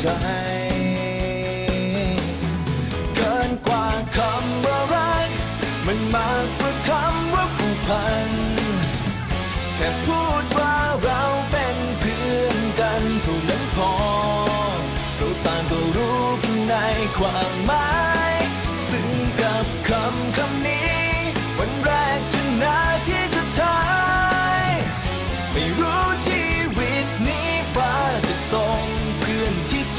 ใจ เกินกว่าคำว่ารัก มันมากกว่าคำว่าผูกพัน แค่พูดว่าเราเป็นเพื่อนกันเท่านั้นพอเราต่างก็รู้กันในความหมาย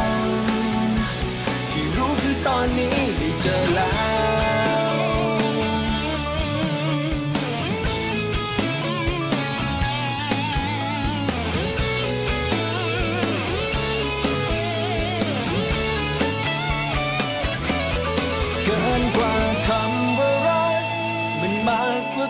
น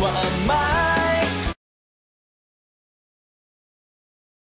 quite mine.